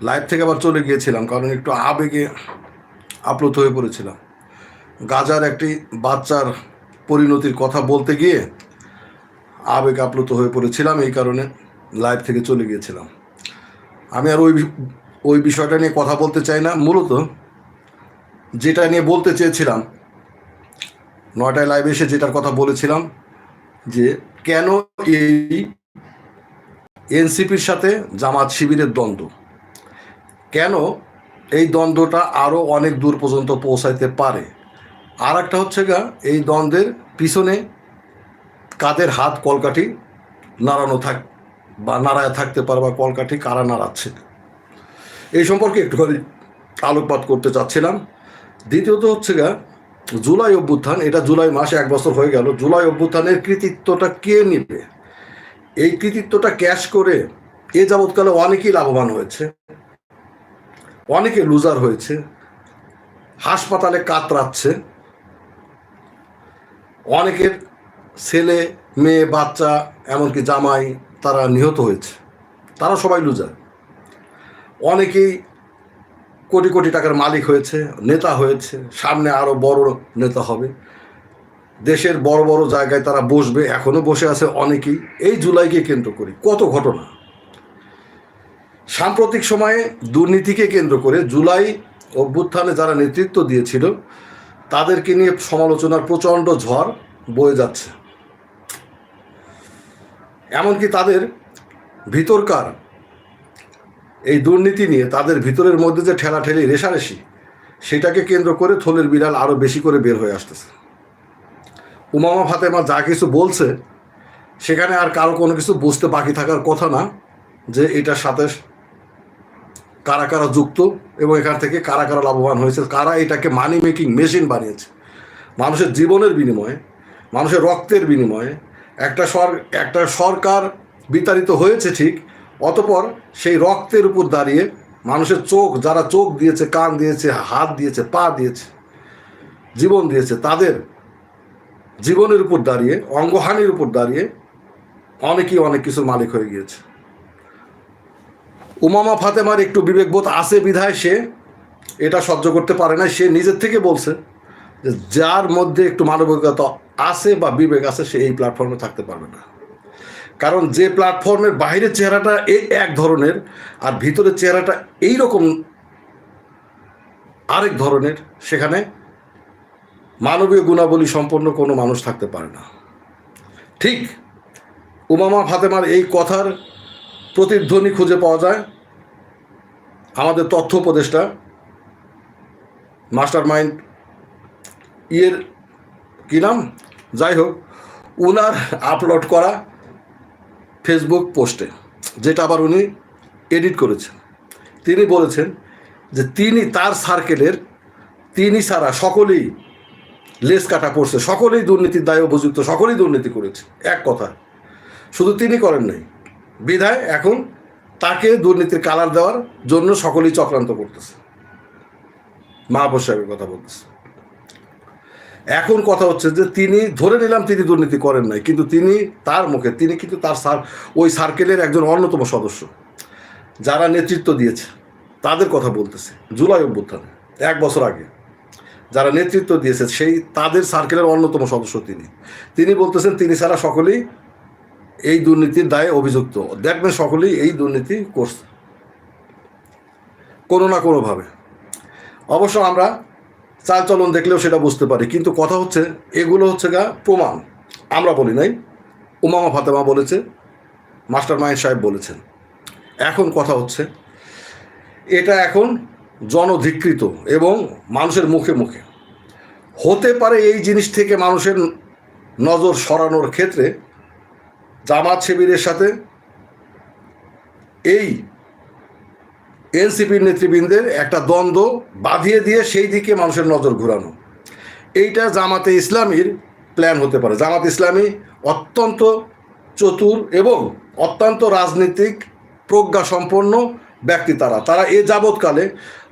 Live থেকে আবার চলে গিয়েছিলাম, কারণ একটু আবেগে আপ্লুত হয়ে পড়েছিলাম। গাজার একটি বাচ্চার পরিণতির কথা বলতে গিয়ে আবেগ আপ্লুত হয়ে পড়েছিলাম, এই কারণে লাইভ থেকে চলে গিয়েছিলাম। আমি আর ওই ওই বিষয়টা নিয়ে কথা বলতে চাই না। মূলত যেটা নিয়ে বলতে চেয়েছিলাম, নয়টায় লাইভে এসে যেটার কথা বলেছিলাম, যে কেন এই এনসিপির সাথে জামাত শিবিরের দ্বন্দ্ব? কেন এই দ্বন্দ্বটা আরও অনেক দূর পর্যন্ত পৌঁছাইতে পারে? আর একটা হচ্ছে গা, এই দ্বন্দ্বের পিছনে কাদের হাত কলকাঠি নাড়ানো থাক বা নাড়ায় থাকতে পারে বা কলকাঠি কারা নাড়াচ্ছে? এই সম্পর্কে একটুখানি আলোকপাত করতে চাচ্ছিলাম। দ্বিতীয়ত হচ্ছে গা, জুলাই অভ্যুত্থান, এটা জুলাই মাসে, এক বছর হয়ে গেল, জুলাই অভ্যুত্থানের কৃতিত্বটা কে নেবে? এই কৃতিত্বটা ক্যাশ করে এ যাবৎকালে অনেকেই লাভবান হয়েছে। অনেকে লুজার হয়েছে, হাসপাতালে কাতরাচ্ছে, অনেকের ছেলে, মেয়ে, বাচ্চা, এমনকি জামাই, তারা নিহত হয়েছে। তারা সবাই লুজার। অনেকেই কোটি কোটি টাকার মালিক হয়েছে, নেতা হয়েছে, সামনে আরও বড় নেতা হবে। দেশের বড় বড় জায়গায় তারা বসবে এখনও বসে আছে অনেকেই। এই জুলাইকে কেন্দ্র করি। কত ঘটনা? সাম্প্রতিক সময়ে দুর্নীতিকে কেন্দ্র করে জুলাই অভ্যুত্থানে যারা নেতৃত্ব দিয়েছিল, তাদেরকে নিয়ে সমালোচনার প্রচণ্ড ঝড় বয়ে যাচ্ছে। এমনকি তাদের ভিতরকার এই দুর্নীতি নিয়ে তাদের ভিতরের মধ্যে যে ঠেলাঠেলি রেশারেশি, সেটাকে কেন্দ্র করে থলের বিড়াল আরও বেশি করে বের হয়ে আসতেছে। উমামা ফাতেমা যা কিছু বলছে, সেখানে আর কারও কোনো কিছু বুঝতে বাকি থাকার কথা না যে এটার সাথে কারা কারা যুক্ত এবং এখান থেকে কারা কারা লাভবান হয়েছে, কারা এটাকে মানি মেকিং মেশিন বানিয়েছে। মানুষের জীবনের বিনিময়ে, মানুষের রক্তের বিনিময়ে একটা সর, একটা সরকার বিতাড়িত হয়েছে ঠিক, অতপর সেই রক্তের উপর দাঁড়িয়ে মানুষের চোখ, যারা চোখ দিয়েছে, কান দিয়েছে, হাত দিয়েছে, পা দিয়েছে, জীবন দিয়েছে, তাদের জীবনের উপর দাঁড়িয়ে, অঙ্গহানির উপর দাঁড়িয়ে অনেকেই অনেক কিছুর মালিক হয়ে গিয়েছে। উমামা ফাতেমার একটু বিবেকবোধ আছে বিধায় সে এটা সহ্য করতে পারে না, সে নিজের থেকে বলছে যে যার মধ্যে একটু মানবিকতা আছে বা বিবেক আছে, সে এই প্ল্যাটফর্মে থাকতে পারবে না। কারণ যে প্ল্যাটফর্মের বাইরের চেহারাটা এই এক ধরনের, আর ভিতরের চেহারাটা এই রকম আরেক ধরনের, সেখানে মানবীয় গুণাবলী সম্পন্ন কোনো মানুষ থাকতে পারে না। ঠিক উমামা ফাতেমার এই কথার প্রতিধ্বনি খুঁজে পাওয়া যায়। আমাদের তথ্য উপদেষ্টা মাস্টার মাইন্ড ইয়ের কী নাম? যাই হোক, উনার আপলোড করা ফেসবুক পোস্টে, যেটা আবার উনি এডিট করেছেন। তিনি বলেছেন যে তিনি তার সার্কেলের, তিনি ছাড়া সকলেই লেস কাটা পড়ছে সকলেই দুর্নীতির দায় অভিযুক্ত, সকলেই দুর্নীতি করেছে। এক কথা, শুধু তিনি করেন নাই বিধায় এখন তাকে দুর্নীতির কালার দেওয়ার জন্য সকলেই চক্রান্ত করতেছে। মাহবুব সাহেবের কথা বলতেছে। এখন কথা হচ্ছে যে তিনি, ধরে নিলাম তিনি দুর্নীতি করেন নাই, কিন্তু তিনি তার মুখে, তিনি কিন্তু তার সার, ওই সার্কেলের একজন অন্যতম সদস্য, যারা নেতৃত্ব দিয়েছে, তাদের কথা বলতেছে জুলাই অভ্যুত্থানে, এক বছর আগে। যারা নেতৃত্ব দিয়েছে, সেই তাদের সার্কেলের অন্যতম সদস্য তিনি। তিনি বলতেছেন, তিনি ছাড়া সকলেই এই দুর্নীতির দায়ে অভিযুক্ত। দেখবেন সকলেই এই দুর্নীতি করছে। কোনো না কোনোভাবে। অবশ্য আমরা চালচলন দেখলেও সেটা বুঝতে পারি। কিন্তু কথা হচ্ছে, এগুলো হচ্ছে গা প্রমাণ। আমরা বলি নাই, উমামা ফাতেমা বলেছে, মাস্টার মাইন্ড সাহেব বলেছেন। এখন কথা হচ্ছে, এটা এখন জনধিকৃত এবং মানুষের মুখে মুখে। হতে পারে এই জিনিস থেকে মানুষের নজর সরানোর ক্ষেত্রে জামাত শিবিরের সাথে এই এনসিপির নেতৃবৃন্দের একটা দ্বন্দ্ব বাঁধিয়ে দিয়ে সেই দিকে মানুষের নজর ঘোরানো। এইটা জামাতে ইসলামীর প্ল্যান হতে পারে। জামাত ইসলামী অত্যন্ত চতুর এবং অত্যন্ত রাজনৈতিক প্রজ্ঞা সম্পন্ন ব্যক্তি তারা। তারা এ যাবৎকালে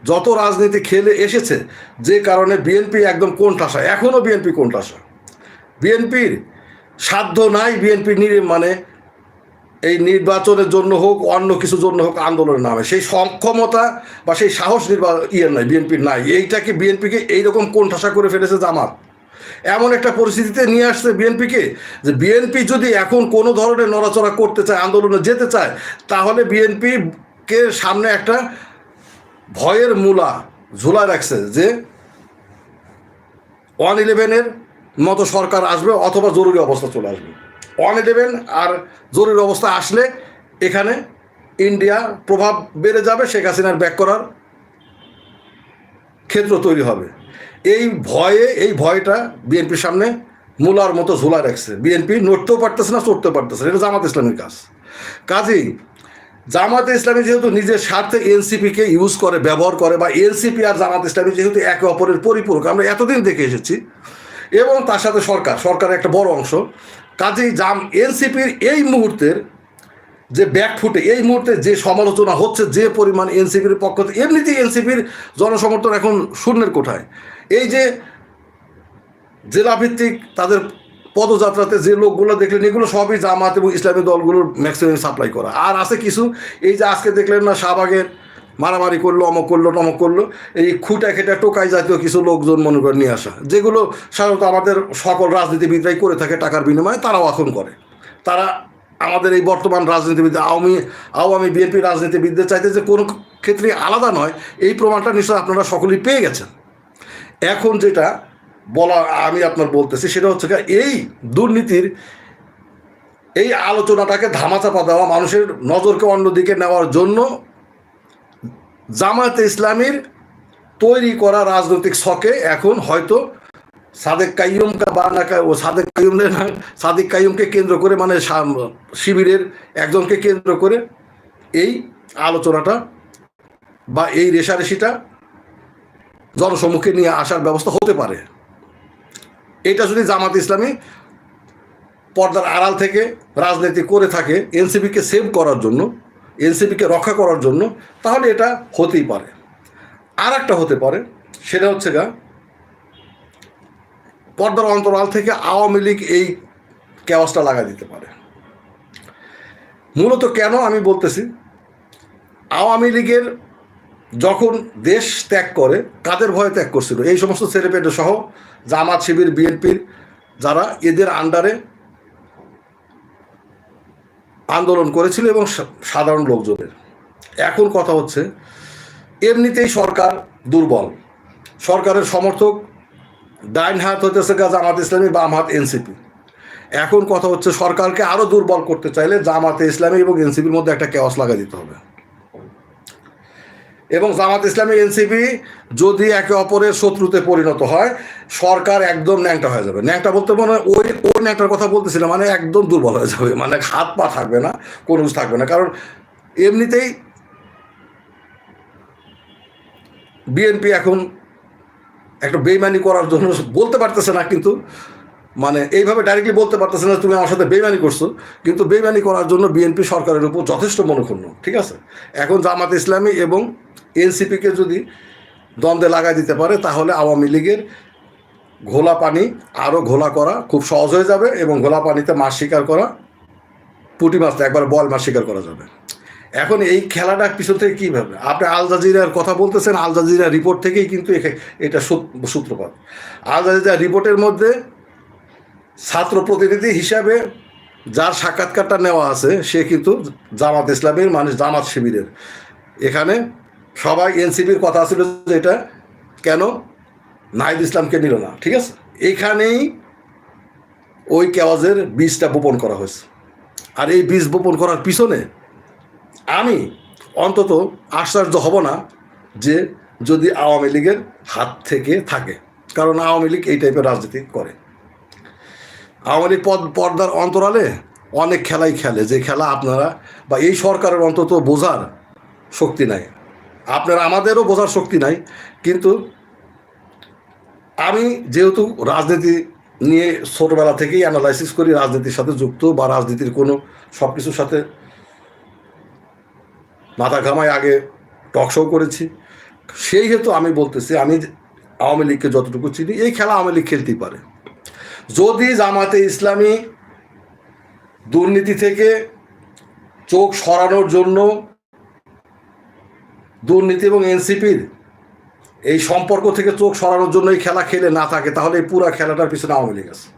যত রাজনীতি খেলে এসেছে, যে কারণে বিএনপি একদম কোন কোণঠাসা। এখনও বিএনপি কোন কোণঠাসা। বিএনপির সাধ্য নাই বিএনপি মানে এই নির্বাচনের জন্য হোক, অন্য কিছুর জন্য হোক আন্দোলনের নামে। সেই সক্ষমতা বা সেই সাহস নির্বা ইয়ের নাই, বিএনপির নাই। এইটাকে বিএনপিকে এইরকম কোণঠাসা করে ফেলেছে জামাত। এমন একটা পরিস্থিতিতে নিয়ে আসছে বিএনপিকে যে বিএনপি যদি এখন কোনো ধরনের নড়াচড়া করতে চায়, আন্দোলনে যেতে চায়, তাহলে বিএনপিকে সামনে একটা ভয়ের মূলা ঝুলা রাখছে যে ওয়ান ইলেভেনের মতো সরকার আসবে অথবা জরুরি অবস্থা চলে আসবে। অনে দেবেন আর জরুরি অবস্থা আসলে এখানে ইন্ডিয়া প্রভাব বেড়ে যাবে, শেখ হাসিনার ব্যাক করার ক্ষেত্র তৈরি হবে। এই ভয়ে, এই ভয়টা বিএনপির সামনে মূলার মতো ঝোলা রাখছে। বিএনপি নড়তেও পারতেছে না, চড়তেও পারতেছে এটা জামাত ইসলামের কাজ। কাজেই জামাতে ইসলামী যেহেতু নিজের স্বার্থে এনসিপিকে ইউজ করে, ব্যবহার করে বা এনসিপি আর জামাত ইসলামী যেহেতু একে অপরের পরিপূরক, আমরা এতদিন দেখে এসেছি এবং তার সাথে সরকার, সরকারের একটা বড় অংশ। কাজেই জাম এনসিপির এই মুহূর্তের যে ব্যাকফুটে এই মুহূর্তে যে সমালোচনা হচ্ছে, যে পরিমাণ এনসিপির পক্ষ থেকে, এমনিতেই এনসিপির জনসমর্থন এখন শূন্যের কোঠায়। এই যে জেলাভিত্তিক তাদের পদযাত্রাতে যে লোকগুলো দেখলেন, এগুলো সবই জামাত এবং ইসলামী দলগুলোর ম্যাক্সিমাম সাপ্লাই করা। আর আছে কিছু, এই যে আজকে দেখলেন না শাহবাগের মারামারি করল, অমক করল, টমক করল। এই খুঁটা খেটা টোকাই জাতীয় কিছু লোকজন মনে করে নিয়ে আসা। যেগুলো সাধারণত আমাদের সকল রাজনীতিবিদরাই করে থাকে টাকার বিনিময়ে, তারাও এখন করে। তারা আমাদের এই বর্তমান রাজনীতিবিদ, আওয়ামী আওয়ামী বিএনপি রাজনীতিবিদদের চাইতে যে কোনো ক্ষেত্রে আলাদা নয়, এই প্রমাণটা নিশ্চয় আপনারা সকলেই পেয়ে গেছেন। এখন যেটা বলা, আমি আপনার বলতেছি, সেটা হচ্ছে এই দুর্নীতির এই আলোচনাটাকে ধামাচাপা দেওয়া, মানুষের নজরকে অন্যদিকে নেওয়ার জন্য জামায়াতে ইসলামীর তৈরি করা রাজনৈতিক ছকে এখন হয়তো সাদেক কাইয়ুমকা বা না ও সাদেক কাইয়ুম না, সাদিক কাইয়ুমকে কেন্দ্র করে মানে শিবিরের একজনকে কেন্দ্র করে এই আলোচনাটা বা এই রেশারেশিটা জনসম্মুখে নিয়ে আসার ব্যবস্থা হতে পারে। এটা যদি জামাত ইসলামী পর্দার আড়াল থেকে রাজনীতি করে থাকে, এনসিপিকে সেভ করার জন্য এনসিপিকে রক্ষা করার জন্য, তাহলে এটা হতেই পারে। আর একটা হতে পারে, সেটা হচ্ছে গা, পর্দার অন্তরাল থেকে আওয়ামী লীগ এই কেওয়াসটা লাগা দিতে পারে। মূলত কেন আমি বলতেছি, আওয়ামী লীগের যখন দেশ ত্যাগ করে, কাদের ভয়ে ত্যাগ করছিল? এই সমস্ত ছেলেপেলে সহ জামাত শিবির, বিএনপির যারা এদের আন্ডারে আন্দোলন করেছিল এবং সাধারণ লোকজনের। এখন কথা হচ্ছে, এমনিতেই সরকার দুর্বল। সরকারের সমর্থক ডাইন হাত হইতেছে জামাত ইসলামী, বাম হাত এনসিপি। এখন কথা হচ্ছে, সরকারকে আরও দুর্বল করতে চাইলে জামাতে ইসলামী এবং এনসিপির মধ্যে একটা কেওয়াস লাগা দিতে হবে। এবং জামাত ইসলামী এনসিপি যদি একে অপরের শত্রুতে পরিণত হয়, সরকার একদম ন্যাংটা হয়ে যাবে। ন্যাংটা বলতে মানে ওই ওই ন্যাংটার কথা বলতেছিলাম মানে একদম দুর্বল হয়ে যাবে। মানে হাত পা থাকবে না, কোনো কিছু থাকবে না। কারণ এমনিতেই বিএনপি এখন একটা বেইমানি করার জন্য বলতে পারতেছে না, কিন্তু মানে এইভাবে ডাইরেক্টলি বলতে পারতেছে না তুমি আমার সাথে বেইমানি করছ, কিন্তু বেইমানি করার জন্য বিএনপি সরকারের উপর যথেষ্ট মনোক্ষুণ্ণ ঠিক আছে? এখন জামাত ইসলামী এবং এনসিপিকে যদি দ্বন্দ্বে লাগাই দিতে পারে, তাহলে আওয়ামী লীগের ঘোলা পানি আরও ঘোলা করা খুব সহজ হয়ে যাবে এবং ঘোলা পানিতে মাছ শিকার করা, পুঁটি মাছ একবার বল মাছ শিকার করা যাবে। এখন এই খেলাটা পিছন থেকে কীভাবে আপনি আল জাজিরার কথা বলতেছেন, আল জাজিরা রিপোর্ট থেকেই কিন্তু এটা সূত- সূত্রপাত। আল জাজিরা রিপোর্টের মধ্যে ছাত্র প্রতিনিধি হিসাবে যার সাক্ষাৎকারটা নেওয়া আছে, সে কিন্তু জামাত ইসলামের মানে জামাত শিবিরের। এখানে সবাই এনসিপির কথা ছিল যে এটা কেন? নাহিদ ইসলামকে নিল না, ঠিক আছে? এইখানেই ওই কেওয়াজের বীজটা বপন করা হয়েছে। আর এই বীজ বপন করার পিছনে আমি অন্তত আশ্চর্য হব না যে যদি আওয়ামী লীগের হাত থেকে থাকে। কারণ আওয়ামী লীগ এই টাইপের রাজনীতি করে। আওয়ামী লীগ পদ, পর্দার অন্তরালে অনেক খেলাই খেলে। যে খেলা আপনারা বা এই সরকারের অন্তত বোঝার শক্তি নাই। আপনার আমাদেরও বোঝার শক্তি নাই। কিন্তু আমি যেহেতু রাজনীতি নিয়ে ছোটোবেলা থেকেই অ্যানালাইসিস করি, রাজনীতির সাথে যুক্ত বা রাজনীতির কোনো সব কিছুর সাথে মাথা ঘামায়, আগে টক শো করেছি। সেই হেতু আমি বলতেছি, আমি আওয়ামী লীগকে যতটুকু চিনি, এই খেলা আওয়ামী লীগ খেলতেই পারে। যদি জামাতে ইসলামী দুর্নীতি থেকে চোখ সরানোর জন্য দুর্নীতি এবং এনসিপির এই সম্পর্ক থেকে চোখ সরানোর জন্য এই খেলা খেলে না থাকে, তাহলে এই পুরা খেলাটার পিছনে আওয়ামী লীগ আছে।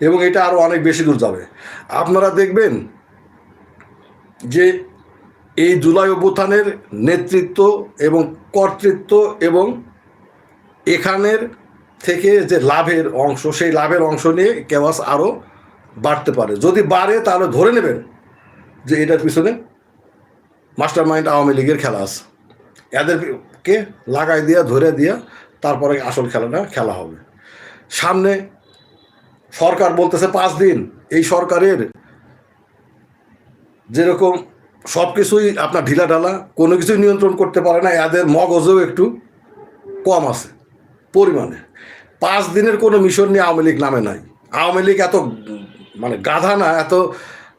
এবং এটা আরও অনেক বেশি দূর যাবে। আপনারা দেখবেন যে এই জুলাই অভ্যুত্থানের নেতৃত্ব এবং কর্তৃত্ব এবং এখানের থেকে যে লাভের অংশ, সেই লাভের অংশ নিয়ে কেওয়াস আরও বাড়তে পারে। যদি বাড়ে, তাহলে ধরে নেবেন যে এটার পিছনে মাস্টার মাইন্ড আওয়ামী লীগের খেলা আছে। এদেরকে লাগাই দিয়া, ধরে দিয়া, তারপরে আসল খেলাটা খেলা হবে। সামনে সরকার বলতেছে পাঁচ দিন। এই সরকারের যেরকম সব কিছুই আপনার ঢিলা ঢালা, কোনো কিছুই নিয়ন্ত্রণ করতে পারে না। এদের মগজও একটু কম আছে, পরিমাণে। পাঁচ দিনের কোনো মিশন নিয়ে আওয়ামী লীগ নামে নাই। আওয়ামী লীগ এত মানে গাধা না, এত,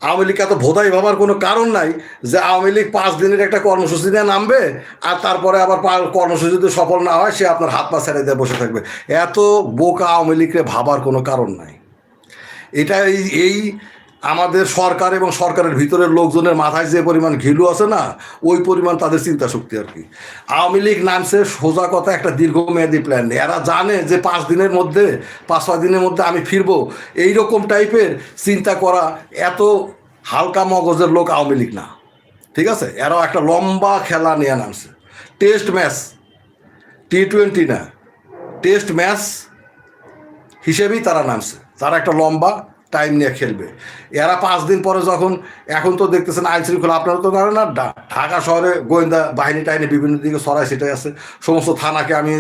আওয়ামী লীগ এত ভোদাই ভাবার কোনো কারণ নাই যে আওয়ামী লীগ পাঁচ দিনের একটা কর্মসূচি নিয়ে নামবে আর তারপরে আবার কর্মসূচি যদি সফল না হয় সে আপনার হাত পা ছেড়ে দিয়ে বসে থাকবে। এত বোকা আওয়ামী লীগকে ভাবার কোনো কারণ নাই। এটা এই আমাদের সরকার এবং সরকারের ভিতরের লোকজনের মাথায় যে পরিমাণ ঘিলু আছে না, ওই পরিমাণ তাদের চিন্তা শক্তি আর কি। আওয়ামী লীগ নামছে সোজা কথা একটা দীর্ঘমেয়াদী প্ল্যান নেই এরা জানে যে পাঁচ দিনের মধ্যে, পাঁচ, ছয় দিনের মধ্যে আমি ফিরবো। এইরকম টাইপের চিন্তা করা এত হালকা মগজের লোক আওয়ামী লীগ না। ঠিক আছে? এরাও একটা লম্বা খেলা নিয়ে নামছে। টেস্ট ম্যাচ টি টোয়েন্টি না। টেস্ট ম্যাচ হিসেবেই তারা নামছে। তারা একটা লম্বা টাইম নিয়ে খেলবে। এরা পাঁচ দিন পরে যখন, এখন তো দেখতেছেন আইন শৃঙ্খলা, আপনারা তো জানেন না ঢাকা শহরে গোয়েন্দা বাহিনী টাইনি বিভিন্ন দিকে সরাই সেটাই আছে। সমস্ত থানাকে আমি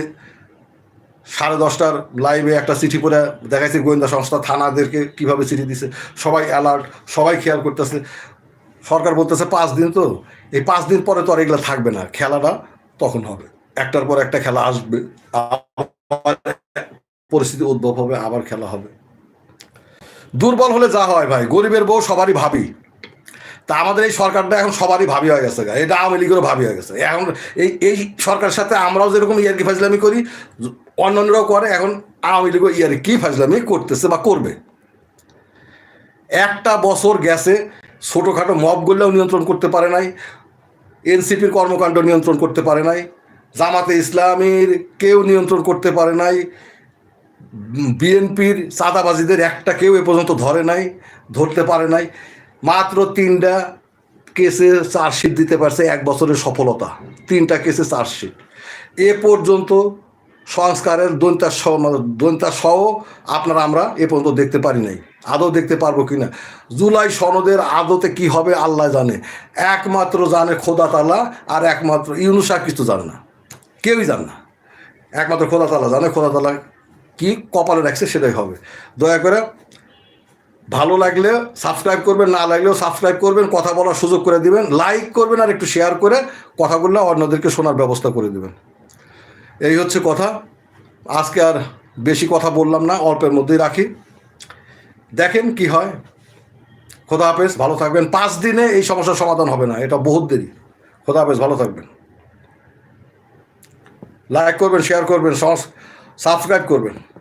সাড়ে দশটার লাইভে একটা চিঠি পড়ে দেখাইছি, গোয়েন্দা সংস্থা থানাদেরকে কীভাবে চিঠি দিছে। সবাই অ্যালার্ট সবাই খেয়াল করতেছে। সরকার বলতেছে পাঁচ দিন তো, এই পাঁচ দিন পরে তো আর এগুলো থাকবে না, খেলাটা তখন হবে। একটার পর একটা খেলা আসবে পরিস্থিতি উদ্ভব হবে, আবার খেলা হবে। দুর্বল হলে যা হয় ভাই, গরিবের বউ সবারই ভাবি। তা আমাদের এই সরকারটা এখন সবারই ভাবি হয়ে গেছে এটা আওয়ামী লীগেরও ভাবি হয়ে গেছে। এখন এই এই সরকারের সাথে আমরাও যেরকম ইয়ারকি ফাজলামি করি, অন্যান্যরাও করে, এখন আওয়ামী লীগও ইয়ারকি ফাজলামি করতেছে বা করবে? একটা বছর গেছে, ছোটোখাটো মবগুলোও নিয়ন্ত্রণ করতে পারে নাই, এনসিপির কর্মকাণ্ড নিয়ন্ত্রণ করতে পারে নাই, জামাতে ইসলামীর কেউ নিয়ন্ত্রণ করতে পারে নাই বিএনপির চাঁদাবাজিদের একটা কেউ এ পর্যন্ত ধরে নাই, ধরতে পারে নাই। মাত্র তিনটা কেসে চার্জশিট দিতে পারছে এক বছরের সফলতা। তিনটা কেসে চার্জশিট। এ পর্যন্ত সংস্কারের দন্তা সহ দন্তা সহ আপনারা, আমরা এ পর্যন্ত দেখতে পারি নাই। আদৌ দেখতে পারব কি না জুলাই সনদের আদতে কি হবে আল্লাহ জানে। একমাত্র জানে খোদা তালা আর একমাত্র ইউনুসা কিছু জানে না। কেউই জানে না। একমাত্র খোদা তালা জানে, খোদা তালা কি কপালে রাখছে সেটাই হবে। দয়া করে ভালো লাগলে সাবস্ক্রাইব করবেন, না লাগলেও সাবস্ক্রাইব করবেন, কথা বলার সুযোগ করে দিবেন লাইক করবেন আর একটু শেয়ার করে কথাগুলো অন্যদেরকে শোনার ব্যবস্থা করে দিবেন। এই হচ্ছে কথা। আজকে আর বেশি কথা বললাম না, অল্পের মধ্যেই রাখি। দেখেন কি হয়। খোদা হাফেজ, ভালো থাকবেন। পাঁচ দিনে এই সমস্যার সমাধান হবে না, এটা বহুত দেরি। খোদা হাফেজ, ভালো থাকবেন। লাইক করবেন শেয়ার করবেন সাবস্ক্রাইব করবেন।